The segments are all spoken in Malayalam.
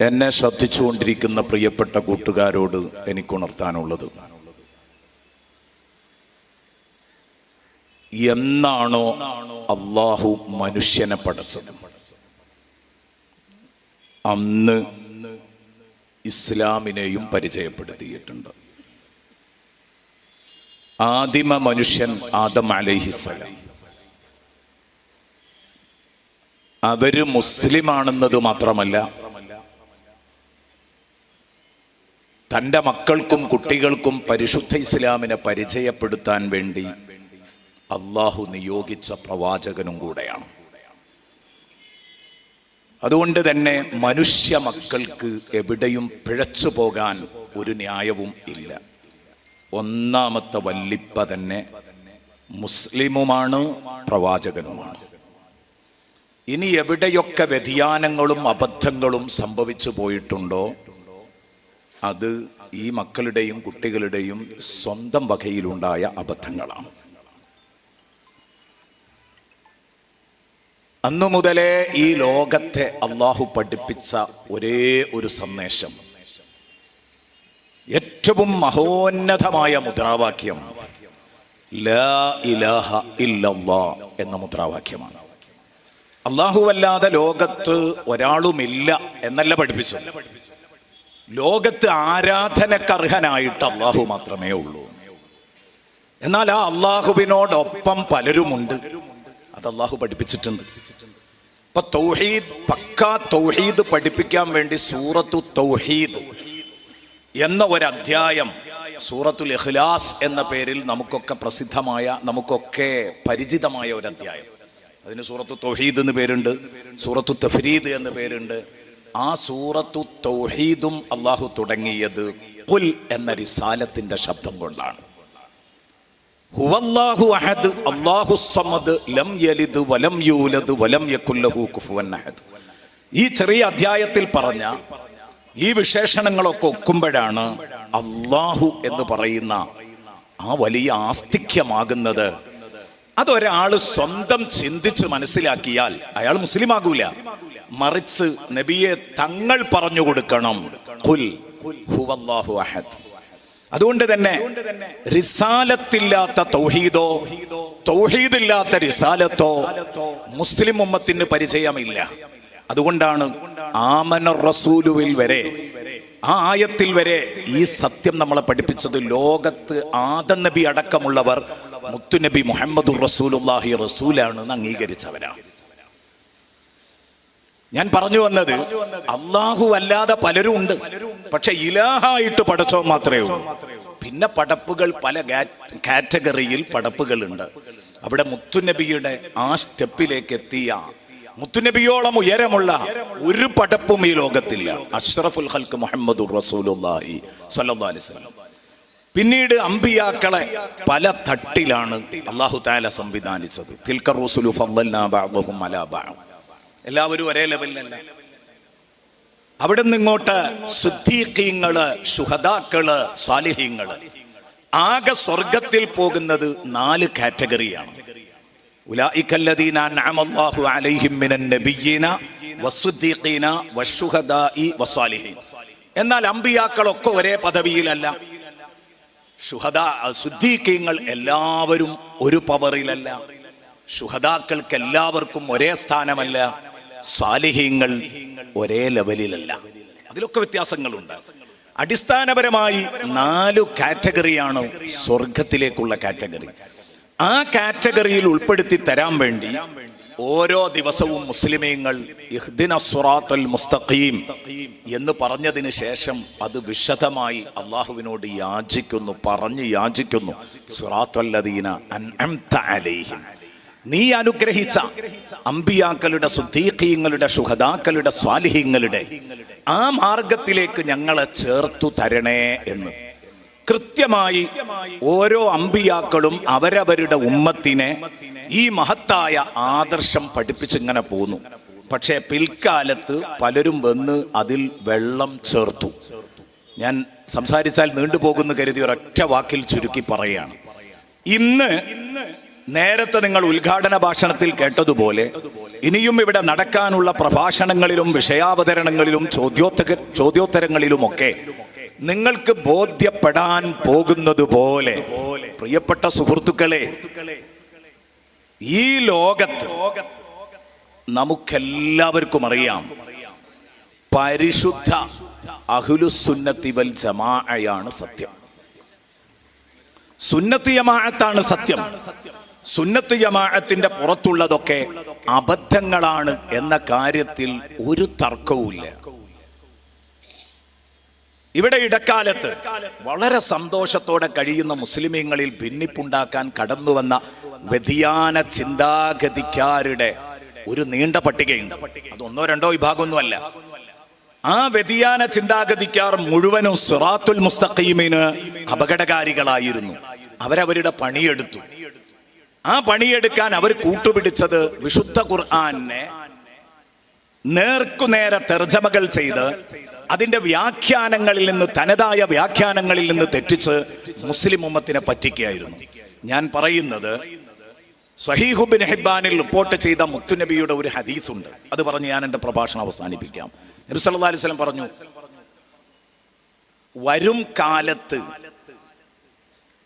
എന്നെ ശ്രദ്ധിച്ചുകൊണ്ടിരിക്കുന്ന പ്രിയപ്പെട്ട കൂട്ടുകാരോട് എനിക്കുണർത്താനുള്ളത്. എന്നാണോ അള്ളാഹു മനുഷ്യനെ പടച്ചത്? അന്ന് ഇസ്ലാമിനെയും പരിചയപ്പെടുത്തിയിട്ടുണ്ട്. ആദിമ മനുഷ്യൻ ആദം അലൈഹിസ്സലാം അവർ മുസ്ലിമാണെന്നത് മാത്രമല്ല തന്റെ മക്കൾക്കും കുട്ടികൾക്കും പരിശുദ്ധ ഇസ്ലാമിനെ പരിചയപ്പെടുത്താൻ വേണ്ടി അള്ളാഹു നിയോഗിച്ച പ്രവാചകനും കൂടെയാണ്. അതുകൊണ്ട് തന്നെ മനുഷ്യ മക്കൾക്ക് എവിടെയും പിഴച്ചു പോകാൻ ഒരു ന്യായവും ഇല്ല. ഒന്നാമത്തെ വല്ലിപ്പ തന്നെ മുസ്ലിമുമാണ് പ്രവാചകനുമാണ്. ഇനി എവിടെയൊക്കെ വ്യതിയാനങ്ങളും അബദ്ധങ്ങളും സംഭവിച്ചു പോയിട്ടുണ്ടോ? അത് ഈ മക്കളുടെയും കുട്ടികളുടെയും സ്വന്തം വകയിലുണ്ടായ അബദ്ധങ്ങളാണ്. അന്നു മുതലേ ഈ ലോകത്തെ അള്ളാഹു പഠിപ്പിച്ച ഒരേ ഒരു സന്ദേശം. ഏറ്റവും മഹോന്നതമായ മുദ്രാവാക്യം എന്ന മുദ്രാവാക്യമാണ്. അള്ളാഹുവല്ലാതെ ലോകത്ത് ഒരാളുമില്ല എന്നല്ല പഠിപ്പിച്ചത്. ലോകത്ത് ആരാധനക്കർഹനായിട്ട് അള്ളാഹു മാത്രമേ ഉള്ളൂ. എന്നാൽ ആ അള്ളാഹുവിനോടൊപ്പം പലരുമുണ്ട്. അത് അള്ളാഹു പഠിപ്പിച്ചിട്ടുണ്ട്. ഇപ്പൊ തൗഹീദ് പക്കാ തൗഹീദ് പഠിപ്പിക്കാൻ വേണ്ടി സൂറത്തു തൗഹീദ് എന്ന ഒരു അധ്യായം സൂറത്തുൽ ഇഖ്ലാസ് എന്ന പേരിൽ നമുക്കൊക്കെ പ്രസിദ്ധമായ നമുക്കൊക്കെ പരിചിതമായ ഒരു അധ്യായം അതിന് സൂറത്തു തൗഹീദ് എന്ന് പേരുണ്ട് സൂറത്തു തഫരീദ് എന്ന് പേരുണ്ട് ആ സൂറത്തു തൗഹീദും അള്ളാഹു തുടങ്ങിയത് കുൽ എന്ന റിസാലത്തിന്റെ ശബ്ദം കൊണ്ടാണ്. ഹുവല്ലാഹു അഹദ് അല്ലാഹു ലം യലിദ് വലം യൂലദ് വലം യകുല്ലഹു ഈ ചെറിയ അധ്യായത്തിൽ പറഞ്ഞ ഈ വിശേഷണങ്ങളൊക്കെ ഒക്കുമ്പോഴാണ് അള്ളാഹു എന്ന് പറയുന്ന ആ വലിയ ആസ്തിക്യമാകുന്നത്. അതൊരാൾ സ്വന്തം ചിന്തിച്ച് മനസ്സിലാക്കിയാൽ അയാൾ മുസ്ലിം ആകൂല മറിച്ച് നബിയെ തങ്ങൾ പറഞ്ഞു കൊടുക്കണം. ഖുൽ ഹുവല്ലാഹു അഹദ്. അതുകൊണ്ട് തന്നെ റിസാലത്തില്ലാത്ത തൗഹീദോ തൗഹീദില്ലാത്ത റിസാലത്തോ മുസ്ലിം ഉമ്മത്തിന് പരിചയമില്ല. അതുകൊണ്ടാണ് ആമന റസൂലുവിൽ വരെ ആ ആയത്തിൽ വരെ ഈ സത്യം നമ്മളെ പഠിപ്പിച്ചത് ലോകത്ത് ആദം നബി അടക്കമുള്ളവർ മുത്തുനബി മുഹമ്മദ് റസൂലുല്ലാഹി റസൂലാണെന്ന് അംഗീകരിച്ചവരാണ്. ഞാൻ പറഞ്ഞു വന്നത് അള്ളാഹു അല്ലാതെ പലരും ഉണ്ട്. പക്ഷെ ഇലാഹായിട്ട് പഠിച്ചോ മാത്രമേ ഉള്ളൂ. പിന്നെ പടപ്പുകൾ പല കാറ്റഗറിയിൽ പടപ്പുകളുണ്ട് അവിടെ മുത്തുനബിയുടെ ആ സ്റ്റെപ്പിലേക്ക് എത്തിയ മുത്തുനബിയോളം ഉയരമുള്ള ഒരു പടപ്പും ഈ ലോകത്തില്ല. അഷ്റഫുൽ ഹൽക്ക് മുഹമ്മദ് അലൈഹി പിന്നീട് അമ്പിയാക്കളെ പല തട്ടിലാണ് അള്ളാഹു താല സംവിധാനിച്ചത്. തിൽക്കർ റസൂലു ഫദ്ദൽനാ ബഅദഹും എല്ലാവരും ഒരേ ലെവലിലല്ല. അവിടെ നിന്നിങ്ങോട്ട് സുദ്ധീഖീങ്ങൾ ശുഹദാക്കൾ സാലിഹീങ്ങൾ. ആകെ സ്വർഗത്തിൽ പോകുന്നത് നാല് കാറ്റഗറിയാണ്. വസ്സുദ്ദീഖീന വശുഹദാഇ വസ്സാലിഹീൻ എന്നാൽ അമ്പിയാക്കളൊക്കെ ഒരേ പദവിയിലല്ല. സുദ്ധീഖീങ്ങൾ എല്ലാവരും ഒരു പവറിലല്ല. ശുഹദാക്കൾക്ക് എല്ലാവർക്കും ഒരേ സ്ഥാനമല്ല. സ്വാലിഹീങ്ങൾ ഒരേ ലെവലിലല്ല. അതിലൊക്കെ വ്യത്യാസങ്ങളുണ്ട്. അടിസ്ഥാനപരമായി നാലു കാറ്റഗറിയാണ് സ്വർഗത്തിലേക്കുള്ള കാറ്റഗറി. ആ കാറ്റഗറിയിൽ ഉൾപ്പെടുത്തി തരാൻ വേണ്ടി ഓരോ ദിവസവും മുസ്ലിമീങ്ങൾ മുസ്തഖീം എന്ന് പറഞ്ഞതിന് ശേഷം അത് വിശദമായി അള്ളാഹുവിനോട് യാചിക്കുന്നു പറഞ്ഞു യാചിക്കുന്നു. സുറാത്തല്ലദീന അൻ അലൈഹിം. നീ അനുഗ്രഹിച്ച അമ്പിയാക്കളുടെ സുദ്ധീഖീങ്ങളുടെ ശുഹദാക്കളുടെ സ്വാലിഹീങ്ങളുടെ ആ മാർഗത്തിലേക്ക് ഞങ്ങളെ ചേർത്തു തരണേ എന്ന്. കൃത്യമായി ഓരോ അമ്പിയാക്കളും അവരവരുടെ ഉമ്മത്തിനെ ഈ മഹത്തായ ആദർശം പഠിപ്പിച്ചിങ്ങനെ പോന്നു. പക്ഷേ പിൽക്കാലത്ത് പലരും വന്ന് അതിൽ വെള്ളം ചേർത്തു. ഞാൻ സംസാരിച്ചാൽ നീണ്ടുപോകുന്നു കരുതി ഒരൊറ്റ വാക്കിൽ ചുരുക്കി പറയുകയാണ്. ഇന്ന് നേരത്തെ നിങ്ങൾ ഉദ്ഘാടന ഭാഷണത്തിൽ കേട്ടതുപോലെ ഇനിയും ഇവിടെ നടക്കാനുള്ള പ്രഭാഷണങ്ങളിലും വിഷയാവതരണങ്ങളിലും ചോദ്യോത്തര ചോദ്യോത്തരങ്ങളിലുമൊക്കെ നിങ്ങൾക്ക് ബോധ്യപ്പെടാൻ പോകുന്നത് പോലെ പ്രിയപ്പെട്ട സുഹൃത്തുക്കളെ ഈ ലോകത്ത് നമുക്കെല്ലാവർക്കും അറിയാം പരിശുദ്ധ അഹുലുസുന്നത്തി വൽ ജമാഅയാണ് സത്യം. സുന്നത്തിയമാണ് സത്യം. സുന്നത്ത് ജമാഅത്തിന്റെ പുറത്തുള്ളതൊക്കെ അബദ്ധങ്ങളാണ് എന്ന കാര്യത്തിൽ ഒരു തർക്കവുമില്ല. ഇവിടെ ഇടക്കാലത്ത് വളരെ സന്തോഷത്തോടെ കഴിയുന്ന മുസ്ലിമീങ്ങളിൽ ഭിന്നിപ്പുണ്ടാക്കാൻ കടന്നു വന്ന വ്യതിയാന ചിന്താഗതിക്കാരുടെ ഒരു നീണ്ട പട്ടികയുണ്ട്. അത് ഒന്നോ രണ്ടോ വിഭാഗമൊന്നുമല്ല. ആ വ്യതിയാന ചിന്താഗതിക്കാർ മുഴുവനും സുറാത്തുൽ മുസ്തഖീമിന് അപകടകാരികളായിരുന്നു. അവരവരുടെ പണിയെടുത്തു. ആ പണിയെടുക്കാൻ അവർ കൂട്ടുപിടിച്ചത് വിശുദ്ധ ഖുർആാനെ നേർക്കുനേരെ തെർജമകൾ ചെയ്ത് അതിന്റെ വ്യാഖ്യാനങ്ങളിൽ നിന്ന് തനതായ വ്യാഖ്യാനങ്ങളിൽ നിന്ന് തെറ്റിച്ച് മുസ്ലിം ഉമ്മത്തിനെ പറ്റിക്കുകയായിരുന്നു. ഞാൻ പറയുന്നത് സഹീഹുബിൻ ഹിബാനിൽ റിപ്പോർട്ട് ചെയ്ത മുത്തുനബിയുടെ ഒരു ഹദീസ് ഉണ്ട് അത് പറഞ്ഞ് ഞാൻ എന്റെ പ്രഭാഷണം അവസാനിപ്പിക്കാം. നബി സല്ലല്ലാഹു അലൈഹി സ്വലം പറഞ്ഞു വരും കാലത്ത്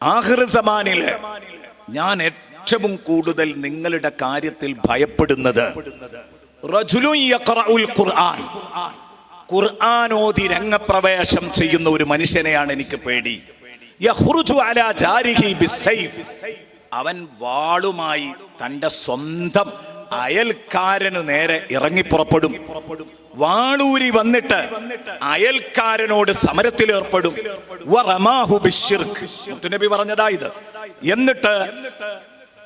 ആഹിർ സമാനിലെ ഞാൻ ഏറ്റവും കൂടുതൽ നിങ്ങളുടെ കാര്യത്തിൽ ഭയപ്പെടുന്നത് ഖുർആൻ. ഓതി രംഗപ്രവേശം ചെയ്യുന്ന ഒരു മനുഷ്യനെയാണ് എനിക്ക് പേടി. അവൻ വാളുമായി തന്റെ സ്വന്തം അയൽക്കാരനു നേരെ ഇറങ്ങി പുറപ്പെടും വാളൂരി വന്നിട്ട് അയൽക്കാരനോട് സമരത്തിൽ ഏർപ്പെടും. ഇത്. എന്നിട്ട്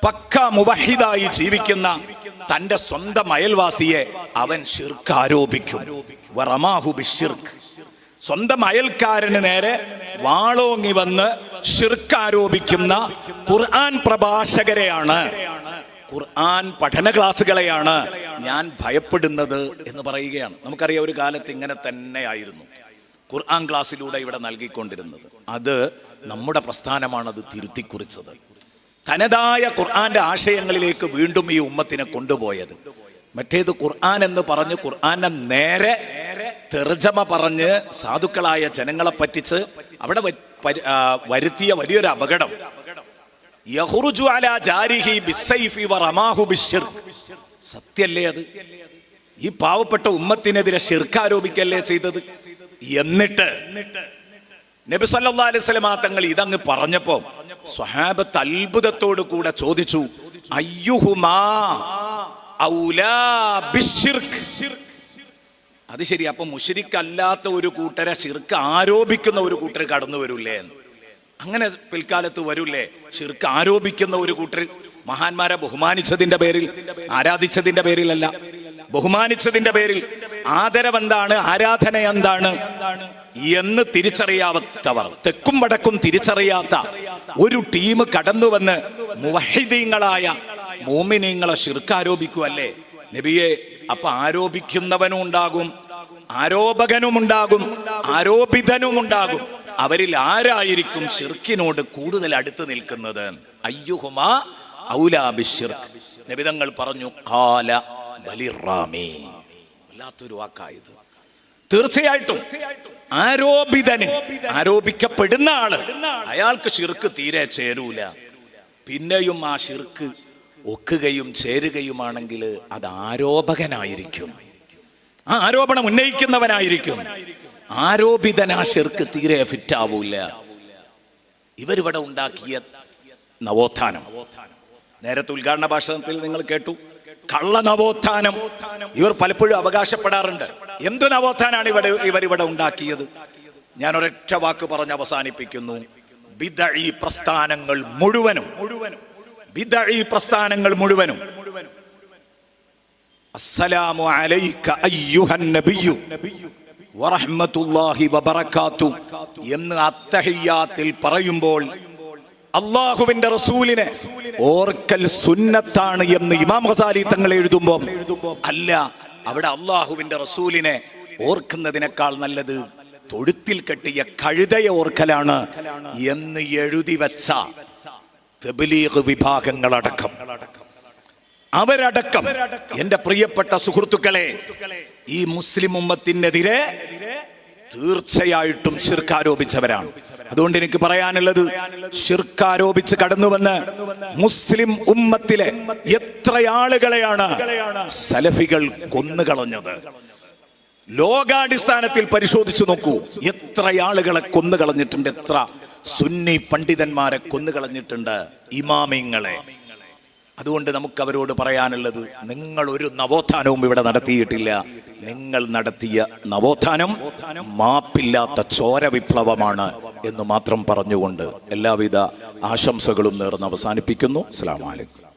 പക്ക മുവഹിദായി ജീവിക്കുന്ന തന്റെ സ്വന്തം അയൽവാസിയെ അവൻ ഷിർക്ക് ആരോപിക്കും. സ്വന്തം അയൽക്കാരന് നേരെ വാളോങ്ങി വന്ന് ഷിർക്ക് ആരോപിക്കുന്ന ഖുർആൻ പ്രഭാഷകരെയാണ്. ഖുർആൻ പഠന ക്ലാസ്സുകളെയാണ് ഞാൻ ഭയപ്പെടുന്നത് എന്ന് പറയുകയാണ്. നമുക്കറിയാം ഒരു കാലത്ത് ഇങ്ങനെ തന്നെയായിരുന്നു. ഖുർആൻ ക്ലാസ്സിലൂടെ ഇവിടെ നൽകിക്കൊണ്ടിരുന്നത്. അത് നമ്മുടെ പ്രസ്ഥാനമാണ് അത് തിരുത്തിക്കുറിച്ചത്. തനതായ ഖുർആന്റെ ആശയങ്ങളിലേക്ക് വീണ്ടും ഈ ഉമ്മത്തിനെ കൊണ്ടുപോയത്. മറ്റേത് ഖുർആൻ എന്ന് പറഞ്ഞ് ഖുർആനെ നേരെ തെർജമ പറഞ്ഞ് സാധുക്കളായ ജനങ്ങളെ പറ്റിച്ച് അവിടെ വരുത്തിയ വലിയൊരു അപകടം. സത്യല്ലേ അത്? ഈ പാവപ്പെട്ട ഉമ്മത്തിനെതിരെ ഷിർക്ക് ആരോപിക്കല്ലേ ചെയ്തത്? എന്നിട്ട് നബി സല്ലല്ലാഹു അലൈഹി സ്വലമാ തങ്ങൾ ഇതങ്ങ് പറഞ്ഞപ്പോ സ്വഹാബത്ത് അത്ഭുതത്തോട് കൂടെ ചോദിച്ചു അയ്യുഹുമാ. അത് ശരി അപ്പൊ മുഷിരിക്കല്ലാത്ത ഒരു കൂട്ടരെ ഷിർക്ക് ആരോപിക്കുന്ന ഒരു കൂട്ടർ കടന്നു വരൂലേ അങ്ങനെ പിൽക്കാലത്ത് വരൂലേ ഷിർക്ക് ആരോപിക്കുന്ന ഒരു കൂട്ടർ മഹാന്മാരെ ബഹുമാനിച്ചതിന്റെ പേരിൽ ആരാധിച്ചതിന്റെ പേരിലല്ല. ബഹുമാനിച്ചതിന്റെ പേരിൽ ആദരവെന്താണ് ആരാധന എന്താണ് എന്ന് തിരിച്ചറിയാത്തവർ തെക്കും വടക്കും തിരിച്ചറിയാത്ത ഒരു ടീം കടന്നു വന്ന് മുവഹിദീങ്ങളായ മോമിനീങ്ങളെ ശിർക്കാരോപിക്കുവല്ലേ? നബിയെ അപ്പൊ ആരോപിക്കുന്നവനും ഉണ്ടാകും ആരോപകനും ഉണ്ടാകും ആരോപിതനും ഉണ്ടാകും. അവരിൽ ആരായിരിക്കും ഷിർക്കിനോട് കൂടുതൽ അടുത്ത് നിൽക്കുന്നത്? അയ്യുഹുമാ ഔലാബിഷിർക്ക് നിബിതങ്ങൾ പറഞ്ഞു കാല വല്ലാത്തൊരു വാക്കായത്. തീർച്ചയായിട്ടും ആരോപിതന് ആരോപിക്കപ്പെടുന്ന ആൾ അയാൾക്ക് ഷിർക്ക് തീരെ ചേരൂല. പിന്നെയും ആ ഷിർക്ക് ഒക്കുകയും ചേരുകയുമാണെങ്കിൽ അത് ആരോപകനായിരിക്കും. ആ ആരോപണം ഉന്നയിക്കുന്നവനായിരിക്കും. ആരോപിതൻ ആ ഷിർക്ക് തീരെ ഫിറ്റ് ആവൂല ഇവരിവിടെ ഉണ്ടാക്കിയ നവോത്ഥാനം. നേരത്തെ ഉദ്ഘാടന ഭാഷണത്തിൽ നിങ്ങൾ കേട്ടു. കള്ള നവോത്ഥാനം ഇവർ പലപ്പോഴും അവകാശപ്പെടാറുണ്ട്. എന്തു നവോത്ഥാനാണ് ഇവിടെ ഇവരിവിടെ ഉണ്ടാക്കിയത്? ഞാൻ ഒരൊറ്റ വാക്ക് പറഞ്ഞ് അവസാനിപ്പിക്കുന്നു. ബിദഈ പ്രസ്ഥാനങ്ങൾ മുഴുവനും മുഴുവനും ബിദഈ പ്രസ്ഥാനങ്ങൾ മുഴുവനും. അസ്സലാമു അലൈക അയ്യുഹൻ നബിയു വറഹ്മത്തുള്ളാഹി വബറകാതു എന്ന് അത്തഹിയാത്തിൽ പറയുമ്പോൾ അള്ളാഹുവിന്റെ റസൂലിനെ ഓർക്കൽ സുന്നത്താണ് എന്ന് ഇമാം ഹസാലി തങ്ങൾ എഴുതുമ്പോൾ അല്ല അവിടെ അള്ളാഹുവിന്റെ റസൂലിനെ ഓർക്കുന്നതിനേക്കാൾ നല്ലത് തൊഴുത്തിൽ കെട്ടിയ കഴുതയെ ഓർക്കലാണ് എന്ന് എഴുതി വച്ച തബ്ലീഗ് വിഭാഗങ്ങളടക്കം. അവരടക്കം. എന്റെ പ്രിയപ്പെട്ട സുഹൃത്തുക്കളെ ഈ മുസ്ലിം ഉമ്മത്തിനെതിരെ തീർച്ചയായിട്ടും ശിർക്കാരോപിച്ചവരാണ്. അതുകൊണ്ട് എനിക്ക് പറയാനുള്ളത് ശിർക്കാരോപിച്ച് കടന്നുവന്ന് മുസ്ലിം ഉമ്മത്തിലെ എത്ര ആളുകളെയാണ് സലഫികൾ കൊന്നുകളഞ്ഞത്. ലോകാടിസ്ഥാനത്തിൽ പരിശോധിച്ചു നോക്കൂ എത്ര ആളുകളെ കൊന്നുകളഞ്ഞിട്ടുണ്ട് എത്ര സുന്നി പണ്ഡിതന്മാരെ കൊന്നുകളഞ്ഞിട്ടുണ്ട് ഇമാമിങ്ങളെ. അതുകൊണ്ട് നമുക്ക് അവരോട് പറയാനുള്ളത് നിങ്ങൾ ഒരു നവോത്ഥാനവും ഇവിടെ നടത്തിയിട്ടില്ല. നിങ്ങൾ നടത്തിയ നവോത്ഥാനം മാപ്പില്ലാത്ത ചോര വിപ്ലവമാണ് എന്ന് മാത്രം പറഞ്ഞുകൊണ്ട് എല്ലാവിധ ആശംസകളും നേർന്ന് അവസാനിപ്പിക്കുന്നു. അസ്സാം വലൈക്കും